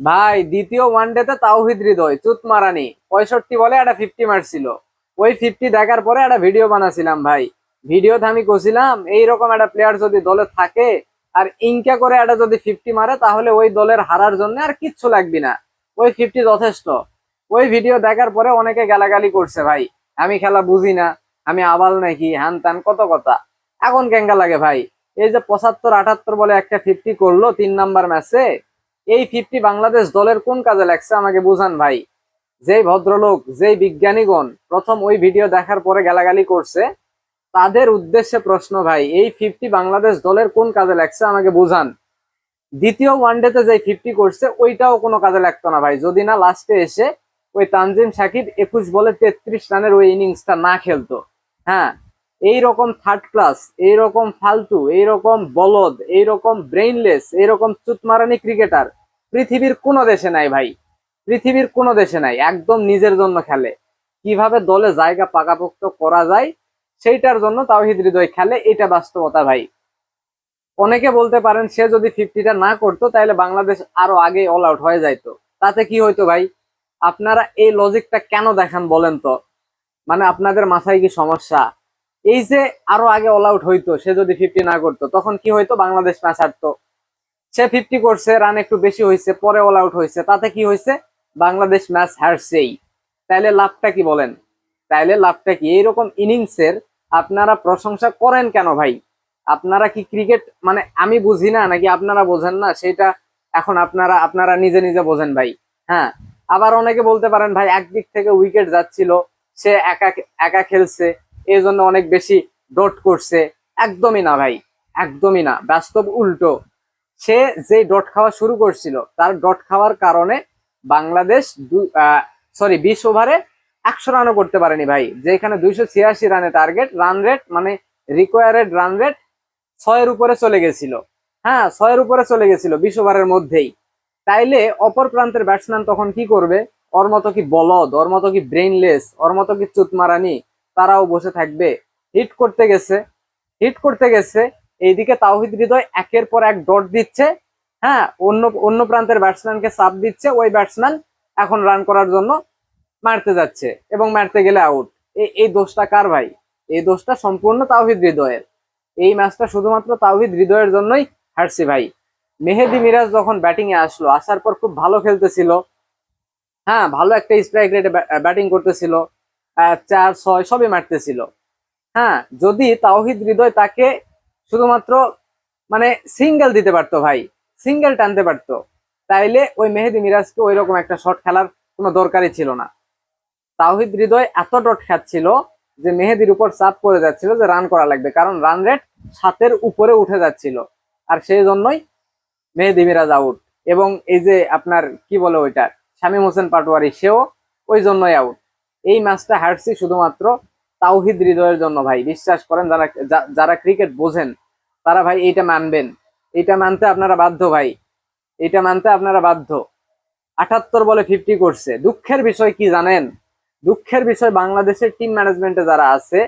ভাই, দ্বিতীয় ওয়ানডেতে তাওহিদ হৃদয়, চুত মারানি। পঁয়ষট্টি বলে একটা ফিফটি মারছিল ওই ফিফটি দেখার পরে একটা ভিডিও বানাছিলাম ভাই। ভিডিওতে আমি কছিলাম এইরকম একটা প্লেয়ার যদি দলে থাকে আর ইনকা করে একটা যদি ফিফটি মারে, তাহলে ওই দলের হারার জন্য আর কিচ্ছু লাগবে না। ওই ফিফটি যথেষ্ট। ওই ভিডিও দেখার পরে অনেকে গালাগালি করছে ভাই। আমি খেলা বুঝি না, আমি আবাল নাকি হ্যান ত্যান কত কথা? এখন কেঙ্গা লাগে ভাই? এই যে পঁচাত্তর আটাত্তর বলে একটা ফিফটি করল তিন নাম্বার ম্যাচে এই ফিফটি বাংলাদেশ দলের কোন কাজে লাগছে আমাকে বুঝান ভাই? যেই ভদ্রলোক, যেই বিজ্ঞানীগণ প্রথম ওই ভিডিও দেখার পরে গালাগালি করছে, তাদের উদ্দেশ্যে প্রশ্ন ভাই, এই ফিফটি বাংলাদেশ দলের কোন কাজে লাগছে আমাকে বুঝান? দ্বিতীয় ওয়ানডেতে যে ফিফটি করছে, ওইটাও কোনো কাজে লাগতো না ভাই। যদি না লাস্টে এসে ওই তানজিম সাকিব একুশ বলে তেত্রিশ রানের ওই ইনিংসটা না খেলতো। হ্যাঁ এই রকম থার্ড ক্লাস এইরকম ফালতু, এইরকম বলদ, এইরকম ব্রেইনলেস এইরকম চুতমারানি ক্রিকেটার পৃথিবীর কোনো দেশে নাই ভাই। পৃথিবীর কোনো দেশে নাই, একদম নিজের জন্য খেলে। কীভাবে দলে জায়গা পাকাপোক্ত করা যায়, সেইটার জন্য তাওহিদ হৃদয় খেলে, এটা বাস্তবতা ভাই। অনেকে বলতে পারেন, সে যদি ফিফটিটা না করতো তাহলে বাংলাদেশ আরও আগে অল আউট হয়ে যাইতো। তাতে কি হইতো ভাই? আপনারা এই লজিকটা কেন দেখান বলেন তো? মানে আপনাদের মাথায় কি সমস্যা? এই যে আরও আগে অল আউট হইতো, সে যদি ফিফটি না করতো, তখন কি হইতো? বাংলাদেশ ম্যাচ হারতো। সে ফিফটি করছে রান একটু বেশি হয়েছে পরে অল আউট হয়েছে তাতে কি হয়েছে বাংলাদেশ ম্যাচ হারছেই। তাইলে লাভটা কি বলেন? তাইলে লাভটা কি? এইরকম ইনিংসের আপনারা প্রশংসা করেন কেন ভাই? আপনারা কি ক্রিকেট মানে আমি বুঝি না, নাকি আপনারা বোঝেন না? সেটা এখন আপনারা আপনারা নিজে নিজে বোঝেন ভাই। হ্যাঁ আবার অনেকে বলতে পারেন, ভাই, একদিক থেকে উইকেট যাচ্ছিল, সে একা একা খেলছে। এই জন্য অনেক বেশি ডট করছে। একদমই না ভাই, একদমই না, বাস্তব উল্টো। সে যে ডট খাওয়া শুরু করছিল, তার ডট খাওয়ার কারণে বাংলাদেশ সরি বিশ ওভারে একশো রানও করতে পারেনি ভাই। যেখানে দুইশো ছিয়াশি রানে টার্গেট রান রেট মানে রিকোয়ারেড রান রেট ছয়ের উপরে চলে গেছিল। হ্যাঁ ছয়ের উপরে চলে গেছিল বিশ ওভারের মধ্যেই। তাইলে অপর প্রান্তের ব্যাটসম্যান তখন কি করবে? ওর মতো কি বলদ, ওর মতো কি ব্রেইনলেস ওর মতো কি চুতমারানি তারাও বসে থাকবে। হিট করতে গেছে। হিট করতে গেছে। এইদিকে তাওহিদ হৃদয় একের পর এক ডট দিচ্ছে। হ্যাঁ অন্য অন্য প্রান্তের ব্যাটসম্যানকে চাপ দিচ্ছে। ওই ব্যাটসম্যান এখন রান করার জন্য মারতে যাচ্ছে এবং মারতে গেলে আউট এই দোষটা কার ভাই? এই দোষটা সম্পূর্ণ তাওহিদ হৃদয়ের। এই ম্যাচটা শুধুমাত্র তাওহিদ হৃদয়ের জন্যই হারছি ভাই। মেহেদি মিরাজ যখন ব্যাটিং এ আসলো, আসার পর খুব ভালো খেলতেছিল। হ্যাঁ ভালো একটা স্ট্রাইক রেটে ব্যাটিং করতেছিল। চার, ছয়, সবই মারতেছিল। হ্যাঁ যদি তাওহিদ হৃদয় তাকে শুধুমাত্র মানে সিঙ্গেল দিতে পারতো ভাই সিঙ্গেল টানতে পারতো, তাইলে ওই মেহেদি মিরাজকে ওই রকম একটা শট খেলার কোনো দরকারই ছিল না। তাওহিদ হৃদয় এত ডট খাচ্ছিল যে মেহেদির উপর চাপ পড়ে যাচ্ছিল যে রান করা লাগবে, কারণ রান রেট সাতের উপরে উঠে যাচ্ছিল। আর সেই জন্যই মেহেদি মিরাজ আউট এবং এই যে আপনার কি বলে ওইটা, শামীম হোসেন পাটোয়ারি, সেও ওই জন্যই আউট এই ম্যাচটা হারছি শুধুমাত্র তাওহিদ হৃদয়ের জন্য ভাই। বিশ্বাস করেন, যারা যারা ক্রিকেট বোঝেন, তারা ভাই এইটা মানবেন। এটা মানতে আপনারা বাধ্য ভাই। এটা মানতে আপনারা বাধ্য। আটাত্তর বলে ফিফটি করছে। দুঃখের বিষয় কি জানেন? দুঃখের বিষয় বাংলাদেশের টিম ম্যানেজমেন্টে যারা আছে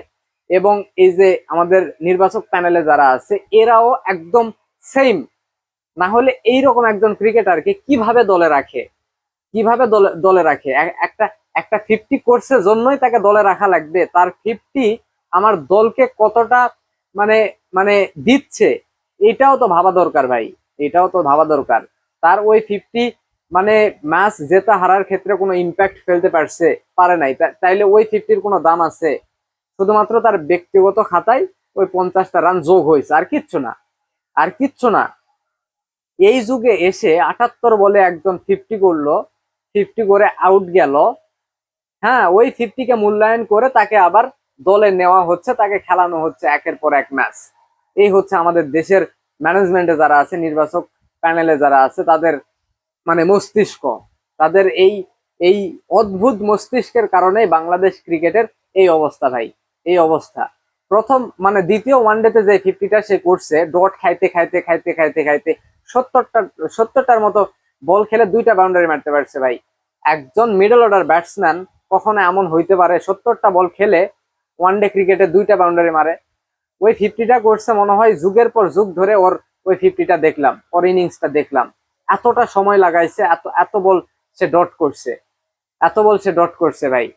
এবং এই যে আমাদের নির্বাচক প্যানেলে যারা আছে, এরাও একদম সেম না হলে এইরকম একজন ক্রিকেটারকে কীভাবে দলে রাখে? কীভাবে দলে দলে রাখে? একটা একটা ফিফটি কোর্সে জন্যই তাকে দলে রাখা লাগবে। তার ফিফটি আমার দলকে কতটা মানে মানে দিচ্ছে, এটাও তো ভাবা দরকার ভাই। এটাও তো ভাবা দরকার। তার ওই ফিফটি মানে ম্যাচ জেতা হারার ক্ষেত্রে কোনো ইম্প্যাক্ট ফেলতে পারছে, পারে নাই। তাইলে ওই ফিফটির কোনো দাম আছে। শুধুমাত্র তার ব্যক্তিগত খাতায় ওই পঞ্চাশটা রান যোগ হয়েছে। আর কিচ্ছু না। আর কিচ্ছু না। এই যুগে এসে আটাত্তর বলে একজন ফিফটি করল ফিফটি করে আউট গেল। হ্যাঁ ওই ফিফটিকে মূল্যায়ন করে তাকে আবার দলে নেওয়া হচ্ছে, তাকে খেলানো হচ্ছে একের পর এক ম্যাচ এই হচ্ছে আমাদের দেশের ম্যানেজমেন্টে যারা আছে, নির্বাচক প্যানেলে যারা আছে, তাদের মানে মস্তিষ্ক। তাদের এই এই অদ্ভুত মস্তিষ্কের কারণে বাংলাদেশ ক্রিকেটের এই অবস্থা ভাই, এই অবস্থা। প্রথম মানে দ্বিতীয় ওয়ানডেতে যে ফিফটিটা সে করছে ডট খাইতে খাইতে খাইতে খাইতে খাইতে, সত্তরটা, সত্তরটার মতো বল খেলে দুইটা বাউন্ডারি মারতে পারছে ভাই। একজন মিডল অর্ডার ব্যাটসম্যান কখনো এমন হইতে পারে, সত্তরটা বল খেলে ওয়ানডে ক্রিকেটে দুইটা বাউন্ডারি মারে। ওই ফিফটিটা করছে মনে হয় যুগের পর যুগ ধরে ওর ওই ফিফটিটা দেখলাম, ওর ইনিংসটা দেখলাম। এতটা সময় লাগাইছে, এত এত বল সে ডট করছে। এত বল সে ডট করছে ভাই।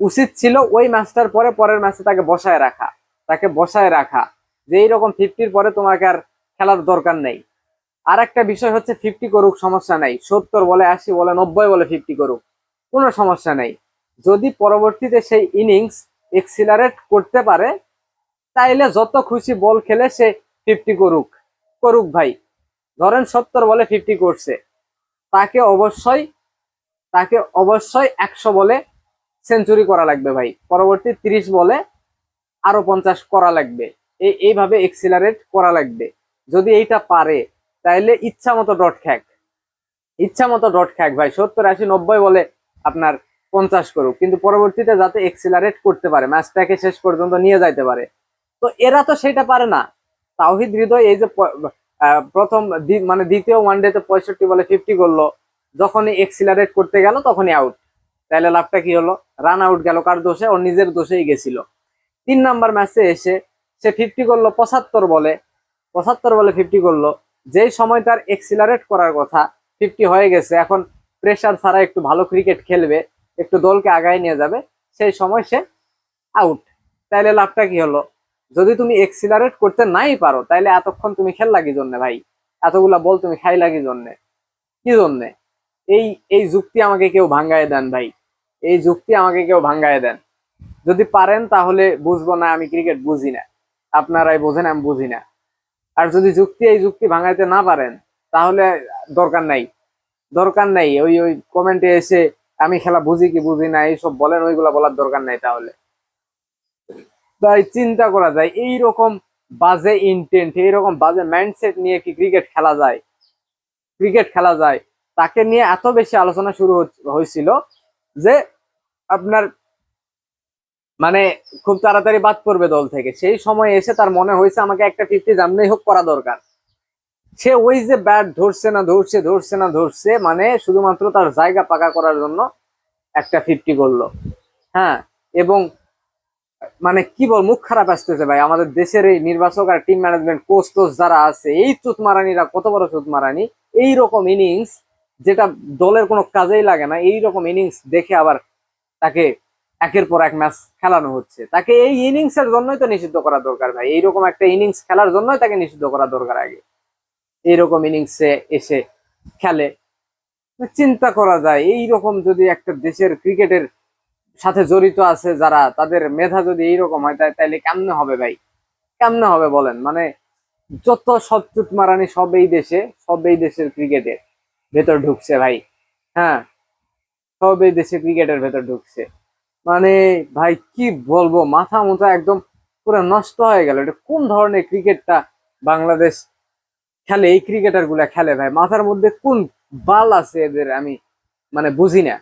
উচিত ছিল ওই ম্যাচটার পরে পরের ম্যাচে তাকে বসায় রাখা, তাকে বসায় রাখা। যে এইরকম ফিফটির পরে তোমাকে আর খেলার দরকার নেই। আর একটা বিষয় হচ্ছে ফিফটি করুক, সমস্যা নাই। সত্তর বলে, আশি বলে, নব্বই বলে ফিফটি করুক, কোনো সমস্যা নেই। যদি পরবর্তীতে সেই ইনিংস এক্সিলারেট করতে পারে, তাইলে যত খুশি বল খেলে সে ফিফটি করুক। করুক ভাই। ধরেন সত্তর বলে ফিফটি করছে। তাকে অবশ্যই তাকে অবশ্যই একশো বলে সেঞ্চুরি করা লাগবে ভাই। পরবর্তী তিরিশ বলে আরও পঞ্চাশ করা লাগবে। এই এইভাবে এক্সিলারেট করা লাগবে। যদি এইটা পারে, তাইলে ইচ্ছা মতো ডট খ্যাক ইচ্ছা মতো ডট খ্যাক ভাই। সত্তর, আশি, নব্বই বলে আপনার পঞ্চাশ করুক, কিন্তু পরবর্তীতে যাতে এক্সিলারেট করতে পারে ম্যাচটাকে শেষ পর্যন্ত নিয়ে যাইতে পারে। তো এরা তো সেটা পারে না। তাওহিদ হৃদয় এই যে প্রথম মানে দ্বিতীয় ওয়ানডেতে পঁয়ষট্টি বলে ফিফটি করল, যখনই এক্সিলারেট করতে গেল তখনই আউট তাইলে লাভটা কি হলো? রান আউট গেল কার দোষে? ওর নিজের দোষেই গেছিল। তিন নাম্বার ম্যাচে এসে সে ফিফটি করল পঁচাত্তর বলে। পঁচাত্তর বলে ফিফটি করল। যেই সময় তার এক্সিলারেট করার কথা ফিফটি হয়ে গেছে। এখন প্রেসার ছাড়া একটু ভালো ক্রিকেট খেলবে। একটু দলকে আগায় নিয়ে যাবে, সেই সময় সে আউট তাইলে লাভটা কি হলো? যদি তুমি এক্সিলারেট করতে নাই পারো, তাইলে এতক্ষণ তুমি খেল লাগি জন্য ভাই? এতগুলা বল তুমি খাই লাগি জন্যে? কি জন্যে? এই এই যুক্তি আমাকে কেউ ভাঙ্গায় দেন ভাই। এই যুক্তি আমাকে কেউ ভাঙ্গায় দেন। যদি পারেন তাহলে বুঝব না, আমি ক্রিকেট বুঝি না। আপনারাই বোঝেন, আমি বুঝি না। আর যদি যুক্তি, এই যুক্তি ভাঙাইতে না পারেন, তাহলে দরকার নাই। দরকার নাই, ওই ওই কমেন্টে এসে আমি খেলা বুঝি কি বুঝি না, এইসব বলেন, ওইগুলা বলার দরকার নাই তাহলে। তাই চিন্তা করা যায় এই রকম বাজে ইন্টেন্ট এইরকম বাজে মাইন্ডসেট নিয়ে কি ক্রিকেট খেলা যায়? ক্রিকেট খেলা যায়, তাকে নিয়ে এত বেশি আলোচনা শুরু হয়েছিল যে আপনার মানে খুব তাড়াতাড়ি বাদ পড়বে দল থেকে। সেই সময় এসে তার মনে হয়েছে, আমাকে একটা ফিফটি জামনেই হোক করা দরকার। সে ওই যে ব্যাট ধরছে না, ধরছে ধরছে না, ধরছে মানে শুধুমাত্র তার জায়গা পাকা করার জন্য একটা ফিফটি করল। হ্যাঁ এবং মানে কি বল, মুখ খারাপ আসতেছে ভাই। আমাদের দেশের এই নির্বাচক আর টিম ম্যানেজমেন্ট কোচ টোচ যারা আছে, এই চুত মারানিরা কত বড় চুত মারানি? এই রকম ইনিংস যেটা দলের কোনো কাজেই লাগে না এই রকম ইনিংস দেখে আবার তাকে একের পর এক ম্যাচ খেলানো হচ্ছে। তাকে এই ইনিংস এর জন্যই তো নিষিদ্ধ করা দরকার ভাই। এইরকম একটা ইনিংস খেলার জন্যই তাকে নিষিদ্ধ করা দরকার আগে। এইরকম ইনিংসে এসে খেলে। চিন্তা করা যায় এই রকম যদি একটা দেশের ক্রিকেটের সাথে জড়িত আছে যারা, তাদের মেধা যদি এইরকম হয় তাইলে কেমনে হবে ভাই? কেমনে হবে বলেন? মানে যত সব মারানি সব এই দেশে, সব এই দেশের ক্রিকেটের ভেতর ঢুকছে ভাই। হ্যাঁ সব এই দেশে ক্রিকেটের ভেতর ঢুকছে। মানে ভাই, কি বলব? মাথা মোথা একদম পুরো নষ্ট হয়ে গেল। এটা কোন ধরনের ক্রিকেটটা বাংলাদেশ খেলে এই ক্রিকেটারগুলা খেলে ভাই? মাথার মধ্যে কোন বাল আছে এদের আমি মানে বুঝি না।